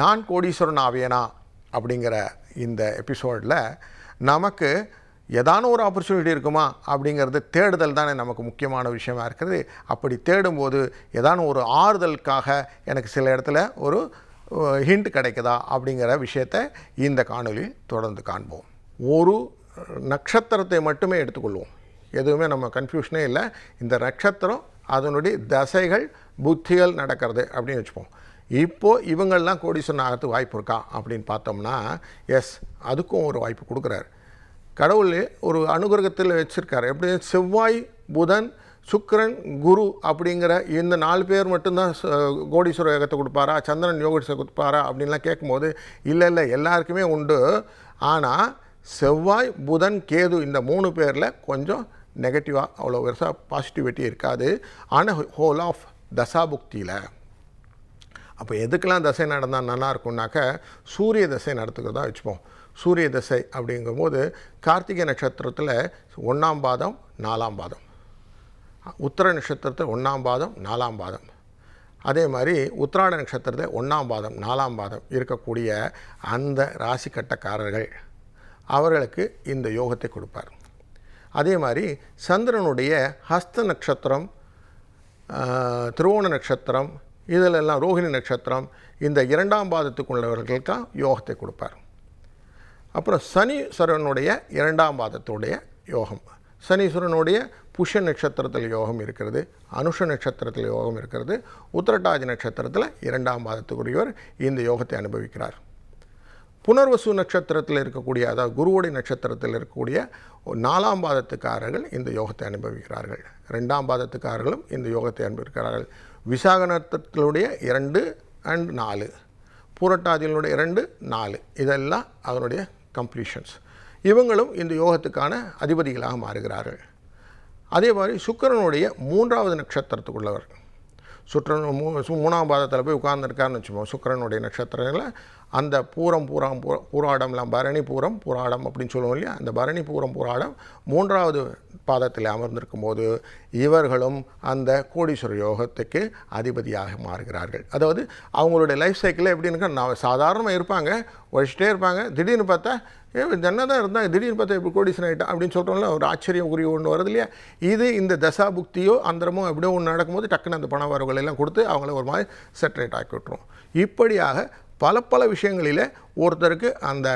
நான் கோடீஸ்வரன் ஆவேனா? அப்படிங்கிற இந்த எபிசோடில் நமக்கு ஏதான ஒரு ஆப்பர்ச்சுனிட்டி இருக்குமா? அப்படிங்கிறது தேடுதல் தானே நமக்கு முக்கியமான விஷயமா இருக்கிறது அப்படி தேடும்போது ஏதான ஒரு ஆறுதலுக்காக எனக்கு சில இடத்துல ஒரு ஹிண்ட் கிடைக்குதா? அப்படிங்கிற விஷயத்தை இந்த காணொலி தொடர்ந்து காண்போம். ஒரு நட்சத்திரத்தை மட்டுமே எடுத்துக்கொள்வோம். எதுவுமே நம்ம கன்ஃபியூஷனே இல்லை. இந்த நட்சத்திரம் அதனுடைய தசைகள் புத்திகள் நடக்கிறது அப்படின்னு வச்சுப்போம். இப்போது இவங்கள்லாம் கோடீஸ்வரன் ஆகிறதுக்கு வாய்ப்பு இருக்கா அப்படின்னு பார்த்தோம்னா எஸ் அதுக்கும் ஒரு வாய்ப்பு கொடுக்குறாரு. கடவுள் ஒரு அனுகிரகத்தில் வச்சுருக்காரு. எப்படி செவ்வாய் புதன் சுக்கரன் குரு அப்படிங்கிற இந்த நாலு பேர் மட்டும்தான் கோடீஸ்வர யோகத்தை கொடுப்பாரா சந்திரன் யோகத்தை கொடுப்பாரா அப்படின்லாம் கேட்கும்போது இல்லை இல்லை எல்லாருக்குமே உண்டு. ஆனால் செவ்வாய் புதன் கேது இந்த மூணு பேரில் கொஞ்சம் நெகட்டிவாக அவ்வளோ பெருசாக பாசிட்டிவிட்டி இருக்காது. ஆனால் ஹோல் ஆஃப் தசாபுக்தியில் அப்போ எதுக்கெல்லாம் தசை நடந்தால் நல்லா சூரிய தசை நடத்துக்கிறதா வச்சுப்போம். சூரிய தசை அப்படிங்கும்போது கார்த்திகை நட்சத்திரத்தில் ஒன்றாம் பாதம் நாலாம் பாதம். உத்தர நட்சத்திரத்தில் ஒன்றாம் பாதம் நாலாம் பாதம். அதே மாதிரி உத்திராட நட்சத்திரத்தில் ஒன்றாம் பாதம் நாலாம் பாதம் இருக்கக்கூடிய அந்த ராசி கட்டக்காரர்கள் அவர்களுக்கு இந்த யோகத்தை கொடுப்பார். அதே மாதிரி சந்திரனுடைய ஹஸ்த நட்சத்திரம் திருவோண நட்சத்திரம் இதிலெல்லாம் ரோஹிணி நட்சத்திரம் இந்த இரண்டாம் பாதத்துக்குள்ளவர்களுக்கு யோகத்தை கொடுப்பார். அப்புறம் சனீஸ்வரனுடைய இரண்டாம் பாதத்துடைய யோகம். சனீஸ்வரனுடைய புஷ நட்சத்திரத்தில் யோகம் இருக்கிறது அனுஷ நட்சத்திரத்தில் யோகம் இருக்கிறது உத்திரட்டாதி நட்சத்திரத்தில் இரண்டாம் பாதத்துக்குரியவர் இந்த யோகத்தை அனுபவிக்கிறார். புனர்வசு நட்சத்திரத்தில் இருக்கக்கூடிய அதாவது குருவுடைய நட்சத்திரத்தில் இருக்கக்கூடிய நாலாம் பாதத்துக்காரர்கள் இந்த யோகத்தை அனுபவிக்கிறார்கள். ரெண்டாம் பாதத்துக்காரர்களும் இந்த யோகத்தை அனுபவிக்கிறார்கள். விசாக நட்சத்திரத்தினுடைய இரண்டு அண்ட் நாலு. பூரட்டாதியினுடைய இரண்டு நாலு. இதெல்லாம் அதனுடைய கம்ப்ளீஷன்ஸ் இவங்களும் இந்த யோகத்துக்கான அதிபதிகளாக மாறுகிறார்கள். அதே மாதிரி சுக்கரனுடைய மூன்றாவது நட்சத்திரத்துக்குள்ளவர். சுற்றன் மூ மூணாம் பாதத்தில் போய் உட்கார்ந்துருக்காருன்னு வச்சுப்போம் சுக்கிரனுடைய நட்சத்திரங்களில். அந்த பூரம் பூராம் பூ பூராடம்லாம் பரணி பூரம் பூராடம் அப்படின்னு சொல்லுவோம் இல்லையா? அந்த பரணி பூரம் பூராடம் மூன்றாவது பாதத்தில் அமர்ந்திருக்கும் போது இவர்களும் அந்த கோடீஸ்வர யோகத்துக்கு அதிபதியாக மாறுகிறார்கள். அதாவது அவங்களுடைய லைஃப் சைக்கிளில் எப்படின்னு நான் சாதாரணமாக இருப்பாங்க உழைச்சிட்டே இருப்பாங்க. திடீர்னு பார்த்தா ஏ என்ன தான் இருந்தாங்க திடீர்னு பார்த்தா இப்படி கோடிசன் ஆகிட்டான் அப்படின்னு சொல்கிறோம்ல ஒரு ஆச்சரியம் உரிய ஒன்று வருது இல்லையா? இது இந்த தசா புக்தியோ அந்தரமோ எப்படியோ ஒன்று நடக்கும்போது டக்குன்னு அந்த பண வரவுகள் எல்லாம் கொடுத்து அவங்கள ஒரு மாதிரி செட்ரேட் ஆக்கி விட்டுரும். இப்படியாக பல பல விஷயங்களில் ஒருத்தருக்கு அந்த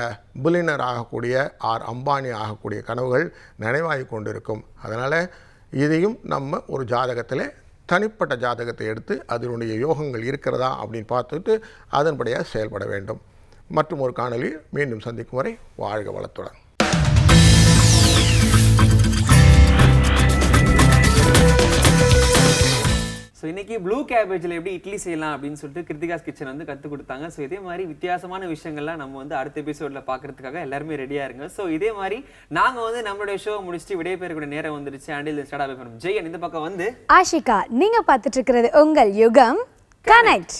பில்லினர் ஆகக்கூடிய ஆர் அம்பானி ஆகக்கூடிய கனவுகள் நினைவாகி கொண்டிருக்கும். அதனால் இதையும் நம்ம ஒரு ஜாதகத்தில் தனிப்பட்ட ஜாதகத்தை எடுத்து அதனுடைய யோகங்கள் இருக்கிறதா அப்படின்னு பார்த்துட்டு அதன்படியாக செயல்பட வேண்டும். மற்றும் ஒரு காணொளியில் மீண்டும் சந்திக்கும் வரை வாழ்க வளத்துடன். ஸோ இன்னைக்கு ப்ளூ கேபேஜில் எப்படி இட்லி செய்யலாம் அப்படின்னு சொல்லிட்டு கிருத்திகாஸ் கிச்சன் வந்து கற்றுக் கொடுத்தாங்க. ஸோ இதே மாதிரி வித்தியாசமான விஷயங்கள்லாம் நம்ம வந்து அடுத்த எபிசோடில் பார்க்கறதுக்காக எல்லாருமே ரெடியாக இருங்க. ஸோ இதே மாதிரி நாங்கள் வந்து நம்மளுடைய ஷோ முடிச்சுட்டு விடைய நேரம் வந்துருச்சு அண்டில் ஸ்டார்ட் ஜெயன் இந்த பக்கம் வந்து ஆஷிகா நீங்க பார்த்துட்டு இருக்கிறது உங்கள் யுகம் கனெக்ட்